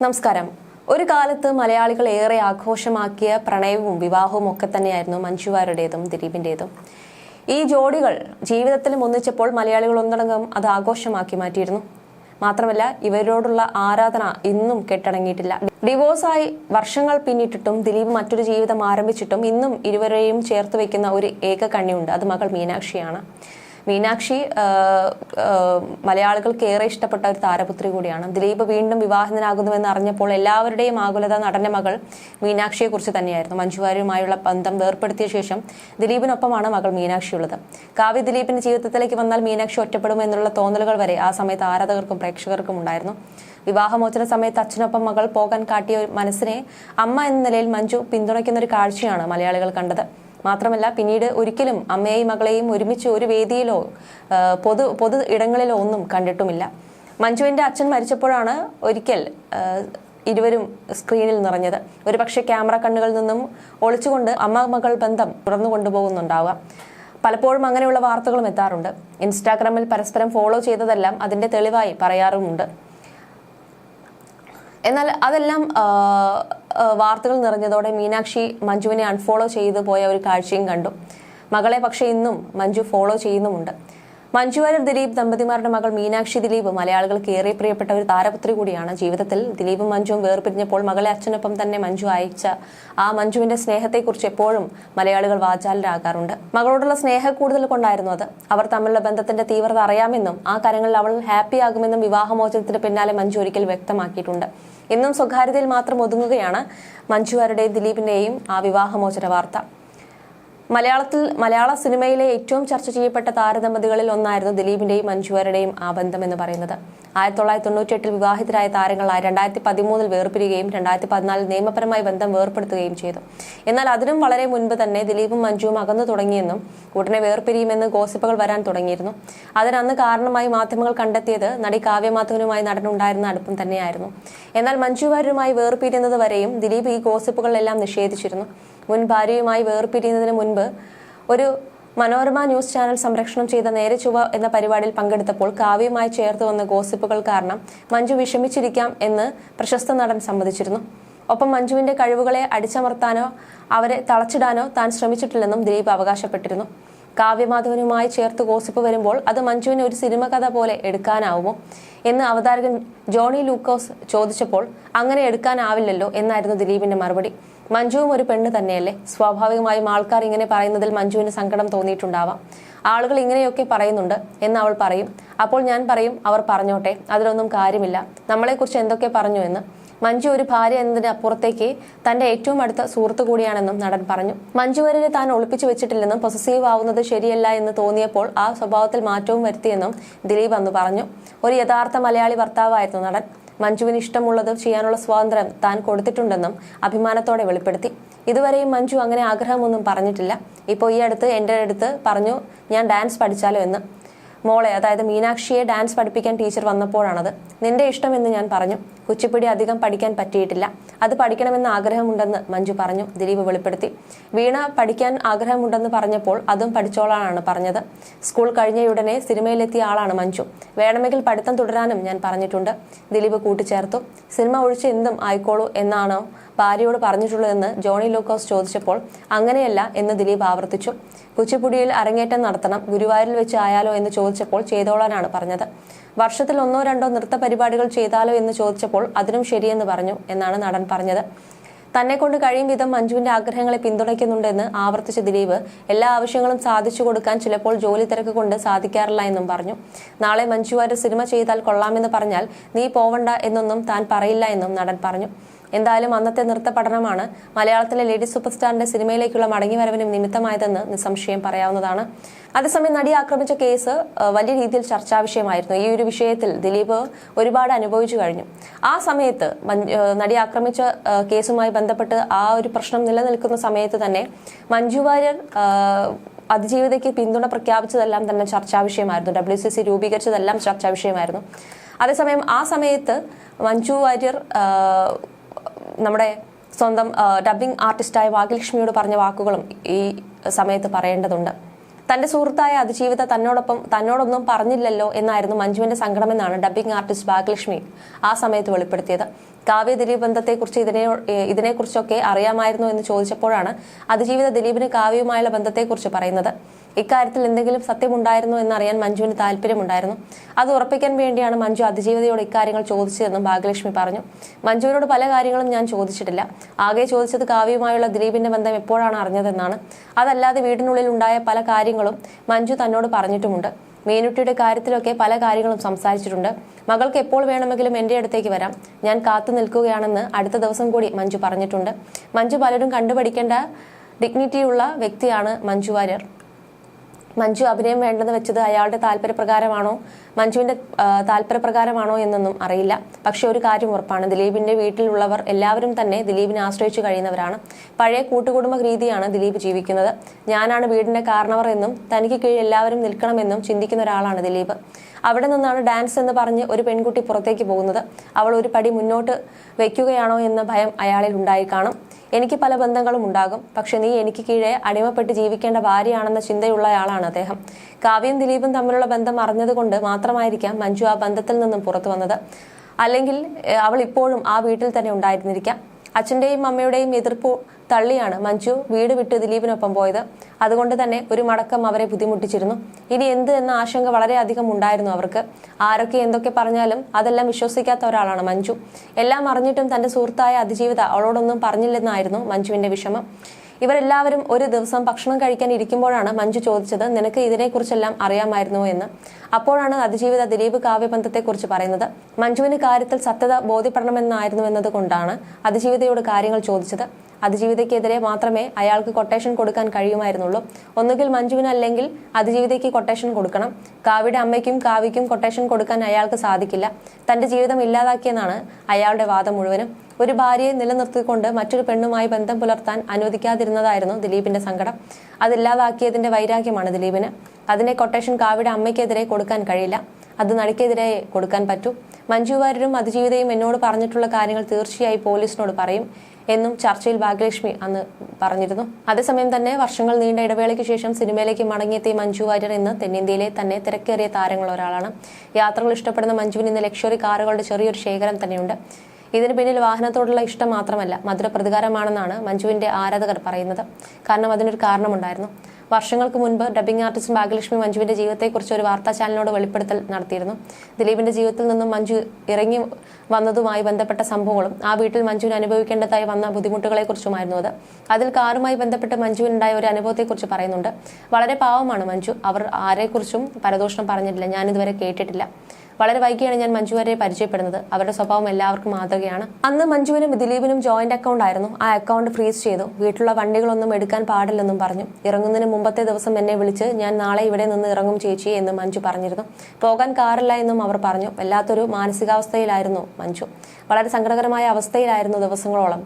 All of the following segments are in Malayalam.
നമസ്കാരം. ഒരു കാലത്ത് മലയാളികൾ ഏറെ ആഘോഷമാക്കിയ പ്രണയവും വിവാഹവും ഒക്കെ തന്നെയായിരുന്നു മഞ്ജുവാരുടേതും ദിലീപിന്റെതും ഈ ജോഡികൾ ജീവിതത്തിലും ഒന്നിച്ചപ്പോൾ മലയാളികൾ ഒന്നടങ്കം അത് ആഘോഷമാക്കി മാറ്റിയിരുന്നു. മാത്രമല്ല ഇവരോടുള്ള ആരാധന ഇന്നും കെട്ടടങ്ങിയിട്ടില്ല. ഡിവോഴ്സായി വർഷങ്ങൾ പിന്നിട്ടിട്ടും ദിലീപ് മറ്റൊരു ജീവിതം ആരംഭിച്ചിട്ടും ഇന്നും ഇരുവരെയും ചേർത്ത് വയ്ക്കുന്ന ഒരു ഏക കണ്ണിയുണ്ട് അത് മകൾ മീനാക്ഷിയാണ്. മീനാക്ഷി മലയാളികൾക്ക് ഏറെ ഇഷ്ടപ്പെട്ട ഒരു താരപുത്രി കൂടിയാണ്. ദിലീപ് വീണ്ടും വിവാഹിതനാകുന്നുവെന്ന് അറിഞ്ഞപ്പോൾ എല്ലാവരുടെയും ആകുലത നടന്റെ മകൾ മീനാക്ഷിയെ കുറിച്ച് തന്നെയായിരുന്നു മഞ്ജുവാരിയുമായുള്ള ബന്ധം വേർപ്പെടുത്തിയ ശേഷം ദിലീപിനൊപ്പമാണ് മകൾ മീനാക്ഷിയുള്ളത്. കാവ്യ ദിലീപിന്റെ ജീവിതത്തിലേക്ക് വന്നാൽ മീനാക്ഷി ഒറ്റപ്പെടും എന്നുള്ള തോന്നലുകൾ വരെ ആ സമയത്ത് ആരാധകർക്കും പ്രേക്ഷകർക്കും ഉണ്ടായിരുന്നു. വിവാഹമോചന സമയത്ത് അച്ഛനൊപ്പം മകൾ പോകാൻ കാട്ടിയ മനസ്സിനെ അമ്മ എന്ന നിലയിൽ മഞ്ജു പിന്തുണയ്ക്കുന്ന ഒരു കാഴ്ചയാണ് മലയാളികൾ കണ്ടത്. മാത്രമല്ല പിന്നീട് ഒരിക്കലും അമ്മയെയും മകളെയും ഒരുമിച്ച് ഒരു വേദിയിലോ പൊതു പൊതു ഇടങ്ങളിലോ ഒന്നും കണ്ടിട്ടുമില്ല. മഞ്ജുവിന്റെ അച്ഛൻ മരിച്ചപ്പോഴാണ് ഒരിക്കൽ ഇരുവരും സ്ക്രീനിൽ നിറഞ്ഞത്. ഒരുപക്ഷെ ക്യാമറ കണ്ണുകളിൽ നിന്നും ഒളിച്ചുകൊണ്ട് അമ്മ മകൾ ബന്ധം തുറന്നു കൊണ്ടുപോകുന്നുണ്ടാവുക. പലപ്പോഴും അങ്ങനെയുള്ള വാർത്തകളും എത്താറുണ്ട്. ഇൻസ്റ്റാഗ്രാമിൽ പരസ്പരം ഫോളോ ചെയ്തതെല്ലാം അതിന്റെ തെളിവായി പറയാറുമുണ്ട്. എന്നാൽ അതെല്ലാം വാർത്തകൾ നിറഞ്ഞതോടെ മീനാക്ഷി മഞ്ജുവിനെ അൺഫോളോ ചെയ്തു പോയ ഒരു കാഴ്ചയും കണ്ടു. മകളെ പക്ഷേ ഇന്നും മഞ്ജു ഫോളോ ചെയ്യുന്നുമുണ്ട്. മഞ്ജു വാര്യർ ദിലീപ് ദമ്പതിമാരുടെ മകൾ മീനാക്ഷി ദിലീപ് മലയാളികൾക്ക് ഏറെ പ്രിയപ്പെട്ട ഒരു താരപുത്രി കൂടിയാണ്. ജീവിതത്തിൽ ദിലീപും മഞ്ജുവും വേർപിരിഞ്ഞപ്പോൾ മകളെ അച്ഛനൊപ്പം തന്നെ മഞ്ജു അയച്ച ആ മഞ്ജുവിന്റെ സ്നേഹത്തെക്കുറിച്ച് എപ്പോഴും മലയാളികൾ വാചാലരാകാറുണ്ട്. മകളോടുള്ള സ്നേഹ കൂടുതൽ കൊണ്ടായിരുന്നു അത്. അവർ തമ്മിലുള്ള ബന്ധത്തിന്റെ തീവ്രത അറിയാമെന്നും ആ കാര്യങ്ങളിൽ അവൾ ഹാപ്പിയാകുമെന്നും വിവാഹമോചനത്തിന് പിന്നാലെ മഞ്ജു ഒരിക്കൽ വ്യക്തമാക്കിയിട്ടുണ്ട്. ഇന്നും സ്വകാര്യതയിൽ മാത്രം ഒതുങ്ങുകയാണ് മഞ്ജുവാരുടെയും ദിലീപിന്റെയും ആ വിവാഹമോചന വാർത്ത. മലയാളത്തിൽ മലയാള സിനിമയിലെ ഏറ്റവും ചർച്ച ചെയ്യപ്പെട്ട താരദമ്പതികളിൽ ഒന്നായിരുന്നു ദിലീപിന്റെയും മഞ്ജുവാരുടെയും ആ ബന്ധം എന്ന് പറയുന്നത്. ആയിരത്തി തൊള്ളായിരത്തി തൊണ്ണൂറ്റിയെട്ടിൽ വിവാഹിതരായ താരങ്ങളായി രണ്ടായിരത്തി പതിമൂന്നിൽ വേർപിരിയുകയും രണ്ടായിരത്തി പതിനാലിൽ നിയമപരമായി ബന്ധം വേർപ്പെടുത്തുകയും ചെയ്തു. എന്നാൽ അതിനും വളരെ മുൻപ് തന്നെ ദിലീപും മഞ്ജുവും അകന്നു തുടങ്ങിയെന്നും ഉടനെ വേർപിരിയുമെന്ന് ഗോസിപ്പുകൾ വരാൻ തുടങ്ങിയിരുന്നു. അതിനന്ന് കാരണമായി മാധ്യമങ്ങൾ കണ്ടെത്തിയത് നടി കാവ്യമാധവനുമായി നടനുണ്ടായിരുന്ന അടുപ്പം തന്നെയായിരുന്നു. എന്നാൽ മഞ്ജുവാരുമായി വേർപിരിയുന്നത് വരെയും ദിലീപ് ഈ ഗോസിപ്പുകളെല്ലാം നിഷേധിച്ചിരുന്നു. മുൻ ഭാര്യയുമായി വേർപിരിയുന്നതിന് മുൻപ് ഒരു മനോരമ ന്യൂസ് ചാനൽ സംരക്ഷണം ചെയ്ത നേരെ ചുവ എന്ന പരിപാടിയിൽ പങ്കെടുത്തപ്പോൾ കാവ്യമായി ചേർത്ത് വന്ന ഗോസിപ്പുകൾ കാരണം മഞ്ജു വിഷമിച്ചിരിക്കാം എന്ന് പ്രശസ്ത നടൻ സമ്മതിച്ചിരുന്നു. ഒപ്പം മഞ്ജുവിന്റെ കഴിവുകളെ അടിച്ചമർത്താനോ അവരെ തളച്ചിടാനോ താൻ ശ്രമിച്ചിട്ടില്ലെന്നും ദിലീപ് അവകാശപ്പെട്ടിരുന്നു. കാവ്യമാധവനുമായി ചേർത്ത് ഗോസിപ്പ് വരുമ്പോൾ അത് മഞ്ജുവിന് ഒരു സിനിമ കഥ പോലെ എടുക്കാനാവുമോ എന്ന് അവതാരകൻ ജോണി ലൂക്കോസ് ചോദിച്ചപ്പോൾ അങ്ങനെ എടുക്കാനാവില്ലല്ലോ എന്നായിരുന്നു ദിലീപിന്റെ മറുപടി. മഞ്ജുവും ഒരു പെണ്ണ് തന്നെയല്ലേ? സ്വാഭാവികമായും ആൾക്കാർ ഇങ്ങനെ പറയുന്നതിൽ മഞ്ജുവിന് സങ്കടം തോന്നിയിട്ടുണ്ടാവാം. ആളുകൾ ഇങ്ങനെയൊക്കെ പറയുന്നുണ്ട് എന്ന് അവൾ പറയും. അപ്പോൾ ഞാൻ പറയും അവർ പറഞ്ഞോട്ടെ അതിലൊന്നും കാര്യമില്ല. നമ്മളെക്കുറിച്ച് എന്തൊക്കെ പറഞ്ഞു എന്ന്. മഞ്ജു ഒരു ഭാര്യ എന്നതിന് അപ്പുറത്തേക്ക് തന്റെ ഏറ്റവും അടുത്ത സുഹൃത്തു കൂടിയാണെന്നും നടൻ പറഞ്ഞു. മഞ്ജു വരെ താൻ ഒളിപ്പിച്ചു വെച്ചിട്ടില്ലെന്നും പൊസസീവ് ആവുന്നത് ശരിയല്ല എന്ന് തോന്നിയപ്പോൾ ആ സ്വഭാവത്തിൽ മാറ്റവും വരുത്തിയെന്നും ദിലീപ് അന്ന് പറഞ്ഞു. ഒരു യഥാർത്ഥ മലയാളി ഭർത്താവായിരുന്നു നടൻ. മഞ്ജുവിന് ഇഷ്ടമുള്ളത് ചെയ്യാനുള്ള സ്വാതന്ത്ര്യം താൻ കൊടുത്തിട്ടുണ്ടെന്നും അഭിമാനത്തോടെ വെളിപ്പെടുത്തി. ഇതുവരെയും മഞ്ജു അങ്ങനെ ആഗ്രഹമൊന്നും പറഞ്ഞിട്ടില്ല. ഇപ്പോൾ ഈ അടുത്ത് എന്റെ അടുത്ത് പറഞ്ഞു ഞാൻ ഡാൻസ് പഠിച്ചാലോ എന്ന്. മോളെ അതായത് മീനാക്ഷിയെ ഡാൻസ് പഠിപ്പിക്കാൻ ടീച്ചർ വന്നപ്പോഴാണത്. നിന്റെ ഇഷ്ടമെന്ന് ഞാൻ പറഞ്ഞു. കുച്ചിപ്പിടി അധികം പഠിക്കാൻ പറ്റിയിട്ടില്ല. അത് പഠിക്കണമെന്ന് ആഗ്രഹമുണ്ടെന്ന് മഞ്ജു പറഞ്ഞു. ദിലീപ് വെളിപ്പെടുത്തി. വീണ പഠിക്കാൻ ആഗ്രഹമുണ്ടെന്ന് പറഞ്ഞപ്പോൾ അതും പഠിച്ചോളാനാണ് പറഞ്ഞത്. സ്കൂൾ കഴിഞ്ഞയുടനെ സിനിമയിലെത്തിയ ആളാണ് മഞ്ജു. വേണമെങ്കിൽ പഠിത്തം തുടരാനും ഞാൻ പറഞ്ഞിട്ടുണ്ട്. ദിലീപ് കൂട്ടിച്ചേർത്തു. സിനിമ ഒഴിച്ച് എന്തും ആയിക്കോളൂ എന്നാണോ ഭാര്യയോട് പറഞ്ഞിട്ടുള്ളതെന്ന് ജോണി ലൂക്കോസ് ചോദിച്ചപ്പോൾ അങ്ങനെയല്ല എന്ന് ദിലീപ് ആവർത്തിച്ചു. കുച്ചിപ്പുടിയിൽ അരങ്ങേറ്റം നടത്തണം ഗുരുവായൂരിൽ വെച്ച് ആയാലോ എന്ന് ചോദിച്ചപ്പോൾ ചെയ്തോളാനാണ് പറഞ്ഞത്. വർഷത്തിൽ ഒന്നോ രണ്ടോ നൃത്ത പരിപാടികൾ ചെയ്താലോ എന്ന് ചോദിച്ചപ്പോൾ അതിനും ശരിയെന്ന് പറഞ്ഞു എന്നാണ് നടൻ പറഞ്ഞത്. തന്നെ കൊണ്ട് കഴിയും വിധം മഞ്ജുവിന്റെ ആഗ്രഹങ്ങളെ പിന്തുണയ്ക്കുന്നുണ്ടെന്ന് ആവർത്തിച്ച ദിലീപ് എല്ലാ ആവശ്യങ്ങളും സാധിച്ചു കൊടുക്കാൻ ചിലപ്പോൾ ജോലി തിരക്ക് കൊണ്ട് സാധിക്കാറില്ല എന്നും പറഞ്ഞു. നാളെ മഞ്ജു സിനിമ ചെയ്താൽ കൊള്ളാമെന്ന് പറഞ്ഞാൽ നീ പോവണ്ട എന്നൊന്നും താൻ പറയില്ല എന്നും നടൻ പറഞ്ഞു. എന്തായാലും അന്നത്തെ നൃത്ത പഠനമാണ് മലയാളത്തിലെ ലേഡി സൂപ്പർ സ്റ്റാറിന്റെ സിനിമയിലേക്കുള്ള മടങ്ങിവരവിനും നിമിത്തമായതെന്ന് നിസ്സംശയം പറയാവുന്നതാണ്. അതേസമയം നടി ആക്രമിച്ച കേസ് വലിയ രീതിയിൽ ചർച്ചാ വിഷയമായിരുന്നു. ഈ ഒരു വിഷയത്തിൽ ദിലീപ് ഒരുപാട് അനുഭവിച്ചു കഴിഞ്ഞു. ആ സമയത്ത് നടി ആക്രമിച്ച കേസുമായി ബന്ധപ്പെട്ട് ആ ഒരു പ്രശ്നം നിലനിൽക്കുന്ന സമയത്ത് തന്നെ മഞ്ജു വാര്യർ അതിജീവിതയ്ക്ക് പിന്തുണ പ്രഖ്യാപിച്ചതെല്ലാം തന്നെ ചർച്ചാ വിഷയമായിരുന്നു. ഡബ്ല്യു സി സി രൂപീകരിച്ചതെല്ലാം ചർച്ചാ വിഷയമായിരുന്നു. അതേസമയം ആ സമയത്ത് മഞ്ജു വാര്യർ നമ്മുടെ സ്വന്തം ഡബിംഗ് ആർട്ടിസ്റ്റായ ഭാഗ്യലക്ഷ്മിയോട് പറഞ്ഞ വാക്കുകളും ഈ സമയത്ത് പറയേണ്ടതുണ്ട്. തന്റെ സുഹൃത്തായ അതിജീവിത തന്നോടൊപ്പം തന്നോടൊന്നും പറഞ്ഞില്ലല്ലോ എന്നായിരുന്നു മഞ്ജുവിന്റെ സങ്കടമെന്നാണ് ഡബ്ബിംഗ് ആർട്ടിസ്റ്റ് ഭാഗ്യലക്ഷ്മി ആ സമയത്ത് വെളിപ്പെടുത്തിയത്. കാവ്യ ദിലീപ് ബന്ധത്തെക്കുറിച്ച് ഇതിനെ ഇതിനെക്കുറിച്ചൊക്കെ അറിയാമായിരുന്നു എന്ന് ചോദിച്ചപ്പോഴാണ് അതിജീവിത ദിലീപിന് കാവ്യയുമായുള്ള ബന്ധത്തെക്കുറിച്ച് പറയുന്നത്. ഇക്കാര്യത്തിൽ എന്തെങ്കിലും സത്യമുണ്ടായിരുന്നോ എന്നറിയാൻ മഞ്ജുവിന് താല്പര്യമുണ്ടായിരുന്നു. അത് ഉറപ്പിക്കാൻ വേണ്ടിയാണ് മഞ്ജു അതിജീവിതയോട് ഇക്കാര്യങ്ങൾ ചോദിച്ചതെന്നും ഭാഗ്യലക്ഷ്മി പറഞ്ഞു. മഞ്ജുവിനോട് പല കാര്യങ്ങളും ഞാൻ ചോദിച്ചിട്ടില്ല. ആകെ ചോദിച്ചത് കാവ്യയുമായുള്ള ദിലീപിന്റെ ബന്ധം എപ്പോഴാണ് അറിഞ്ഞതെന്നാണ്. അതല്ലാതെ വീടിനുള്ളിൽ ഉണ്ടായ പല കാര്യങ്ങളും മഞ്ജു തന്നോട് പറഞ്ഞിട്ടുമുണ്ട്. മീനുട്ടിയുടെ കാര്യത്തിലൊക്കെ പല കാര്യങ്ങളും സംസാരിച്ചിട്ടുണ്ട്. മകൾക്ക് എപ്പോൾ വേണമെങ്കിലും എന്റെ അടുത്തേക്ക് വരാം. ഞാൻ കാത്തു നിൽക്കുകയാണെന്ന് അടുത്ത ദിവസം കൂടി മഞ്ജു പറഞ്ഞിട്ടുണ്ട്. മഞ്ജു പലരും കണ്ടുപഠിക്കേണ്ട ഡിഗ്നിറ്റിയുള്ള വ്യക്തിയാണ് മഞ്ജു വാര്യർ. മഞ്ജു അഭിനയം വേണ്ടെന്ന് വെച്ചത് അയാളുടെ താല്പര്യപ്രകാരമാണോ? മഞ്ജുവിന്റെ താല്പര്യപ്രകാരമാണോ എന്നൊന്നും അറിയില്ല. പക്ഷെ ഒരു കാര്യം ഉറപ്പാണ്. ദിലീപിന്റെ വീട്ടിലുള്ളവർ എല്ലാവരും തന്നെ ദിലീപിനെ ആശ്രയിച്ചു കഴിയുന്നവരാണ്. പഴയ കൂട്ടുകുടുംബ രീതിയാണ് ദിലീപ് ജീവിക്കുന്നത്. ഞാനാണ് വീടിന്റെ കാരണവർ എന്നും തനിക്ക് കീഴിൽ എല്ലാവരും നിൽക്കണമെന്നും ചിന്തിക്കുന്ന ഒരാളാണ് ദിലീപ്. അവിടെ നിന്നാണ് ഡാൻസ് എന്ന് പറഞ്ഞ് ഒരു പെൺകുട്ടി പുറത്തേക്ക് പോകുന്നത്. അവൾ ഒരു പടി മുന്നോട്ട് വയ്ക്കുകയാണോ എന്ന ഭയം അയാളിൽ ഉണ്ടായി കാണും. എനിക്ക് പല ബന്ധങ്ങളും ഉണ്ടാകും. പക്ഷെ നീ എനിക്ക് കീഴെ അടിമപ്പെട്ട് ജീവിക്കേണ്ട ഭാര്യയാണെന്ന ചിന്തയുള്ളയാളാണ് അദ്ദേഹം. കാവ്യം ദിലീപും തമ്മിലുള്ള ബന്ധം അറിഞ്ഞതുകൊണ്ട് മാത്രമായിരിക്കാം മഞ്ജു ആ ബന്ധത്തിൽ നിന്നും പുറത്തു വന്നത്. അല്ലെങ്കിൽ അവൾ ഇപ്പോഴും ആ വീട്ടിൽ തന്നെ ഉണ്ടായിരുന്നിരിക്കാം. അച്ഛന്റെയും അമ്മയുടെയും എതിർപ്പ് തള്ളിയാണ് മഞ്ജു വീട് വിട്ട് ദിലീപിനൊപ്പം പോയത്. അതുകൊണ്ട് തന്നെ ഒരു മടക്കം അവരെ ബുദ്ധിമുട്ടിച്ചിരുന്നു. ഇനി എന്ത് എന്ന ആശങ്ക വളരെയധികം ഉണ്ടായിരുന്നു അവർക്ക്. ആരൊക്കെ എന്തൊക്കെ പറഞ്ഞാലും അതെല്ലാം വിശ്വസിക്കാത്ത ഒരാളാണ് മഞ്ജു. എല്ലാം അറിഞ്ഞിട്ടും തന്റെ സുഹൃത്തായ അതിജീവിത അവളോടൊന്നും പറഞ്ഞില്ലെന്നായിരുന്നു മഞ്ജുവിന്റെ വിഷമം. ഇവരെല്ലാവരും ഒരു ദിവസം ഭക്ഷണം കഴിക്കാൻ ഇരിക്കുമ്പോഴാണ് മഞ്ജു ചോദിച്ചത് നിനക്ക് ഇതിനെക്കുറിച്ചെല്ലാം അറിയാമായിരുന്നു? എന്ന്. അപ്പോഴാണ് അതിജീവിത ദിലീപ് കാവ്യബന്ധത്തെക്കുറിച്ച് പറയുന്നത്. മഞ്ജുവിന് കാര്യത്തിൽ സത്യത ബോധ്യപ്പെടണമെന്നായിരുന്നു എന്നതുകൊണ്ടാണ് അതിജീവിതയോട് കാര്യങ്ങൾ ചോദിച്ചത്. അതിജീവിതയ്ക്കെതിരെ മാത്രമേ അയാൾക്ക് കൊട്ടേഷൻ കൊടുക്കാൻ കഴിയുമായിരുന്നുള്ളൂ. ഒന്നുകിൽ മഞ്ജുവിന് അല്ലെങ്കിൽ അതിജീവിതയ്ക്ക് കൊട്ടേഷൻ കൊടുക്കണം. കാവ്യയുടെ അമ്മയ്ക്കും കാവിക്കും കൊട്ടേഷൻ കൊടുക്കാൻ അയാൾക്ക് സാധിക്കില്ല. തന്റെ ജീവിതം ഇല്ലാതാക്കിയെന്നാണ് അയാളുടെ വാദം മുഴുവനും. ഒരു ഭാര്യയെ നിലനിർത്തിക്കൊണ്ട് മറ്റൊരു പെണ്ണുമായി ബന്ധം പുലർത്താൻ അനുവദിക്കാതിരുന്നതായിരുന്നു ദിലീപിന്റെ സങ്കടം. അതില്ലാതാക്കിയതിന്റെ വൈരാഗ്യമാണ് ദിലീപിന്. അതിനെ കൊട്ടേഷൻ കാവിടെ അമ്മയ്ക്കെതിരെ കൊടുക്കാൻ കഴിയില്ല. അത് നടിക്കെതിരെ കൊടുക്കാൻ പറ്റൂ. മഞ്ജു വാര്യരും അതിജീവിതയും എന്നോട് പറഞ്ഞിട്ടുള്ള കാര്യങ്ങൾ തീർച്ചയായും പോലീസിനോട് പറയും എന്നും ചർച്ചയിൽ ഭാഗ്യലക്ഷ്മി അന്ന് പറഞ്ഞിരുന്നു. അതേസമയം തന്നെ വർഷങ്ങൾ നീണ്ട ഇടവേളയ്ക്ക് ശേഷം സിനിമയിലേക്ക് മടങ്ങിയെത്തിയ മഞ്ജു വാര്യർ ഇന്ന് തെന്നിന്ത്യയിലെ തന്നെ തിരക്കേറിയ താരങ്ങൾ ഒരാളാണ് യാത്രകൾ ഇഷ്ടപ്പെടുന്ന മഞ്ജുവിന് ഇന്ന് ലക്ഷറി കാറുകളുടെ ചെറിയൊരു ശേഖരം തന്നെയുണ്ട്. ഇതിന് പിന്നിൽ വാഹനത്തോടുള്ള ഇഷ്ടം മാത്രമല്ല മധുര പ്രതികാരമാണെന്നാണ് മഞ്ജുവിന്റെ ആരാധകർ പറയുന്നത്. കാരണം അതിനൊരു കാരണമുണ്ടായിരുന്നു. വർഷങ്ങൾക്ക് മുൻപ് ഡബ്ബിംഗ് ആർട്ടിസ്റ്റ് ഭാഗ്യലക്ഷ്മി മഞ്ജുവിന്റെ ജീവിതത്തെക്കുറിച്ച് ഒരു വാർത്താ ചാനലിനോട് വെളിപ്പെടുത്തൽ നടത്തിയിരുന്നു. ദിലീപിന്റെ ജീവിതത്തിൽ നിന്നും മഞ്ജു ഇറങ്ങി വന്നതുമായി ബന്ധപ്പെട്ട സംഭവങ്ങളും ആ വീട്ടിൽ മഞ്ജുവിന് അനുഭവിക്കേണ്ടതായി വന്ന ബുദ്ധിമുട്ടുകളെക്കുറിച്ചുമായിരുന്നു അത്. അതിൽ കാറുമായി ബന്ധപ്പെട്ട് മഞ്ജുവിനുണ്ടായ ഒരു അനുഭവത്തെക്കുറിച്ച് പറയുന്നുണ്ട്. വളരെ പാവമാണ് മഞ്ജു. അവർ ആരെക്കുറിച്ചും പരദോഷണം പറഞ്ഞിട്ടില്ല. ഞാനിതുവരെ കേട്ടിട്ടില്ല. വളരെ വൈകിയാണ് ഞാൻ മഞ്ജുവരെ പരിചയപ്പെടുന്നത്. അവരുടെ സ്വഭാവം എല്ലാവർക്കും മാതൃകയാണ്. അന്ന് മഞ്ജുവിനും ദിലീപിനും ജോയിന്റ് അക്കൗണ്ട് ആയിരുന്നു. ആ അക്കൗണ്ട് ഫ്രീസ് ചെയ്തു. വീട്ടിലുള്ള വണ്ടികളൊന്നും എടുക്കാൻ പാടില്ലെന്നും പറഞ്ഞു. ഇറങ്ങുന്നതിന് മുമ്പത്തെ ദിവസം എന്നെ വിളിച്ച് ഞാൻ നാളെ ഇവിടെ നിന്ന് ഇറങ്ങും ചേച്ചി എന്ന് മഞ്ജു പറഞ്ഞിരുന്നു. പോകാൻ കാറില്ല എന്നും അവർ പറഞ്ഞു. വല്ലാത്തൊരു മാനസികാവസ്ഥയിലായിരുന്നു മഞ്ജു. വളരെ സങ്കടകരമായ അവസ്ഥയിലായിരുന്നു ദിവസങ്ങളോളം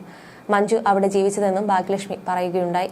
മഞ്ജു അവിടെ ജീവിച്ചതെന്നും ഭാഗ്യലക്ഷ്മി പറയുകയുണ്ടായി.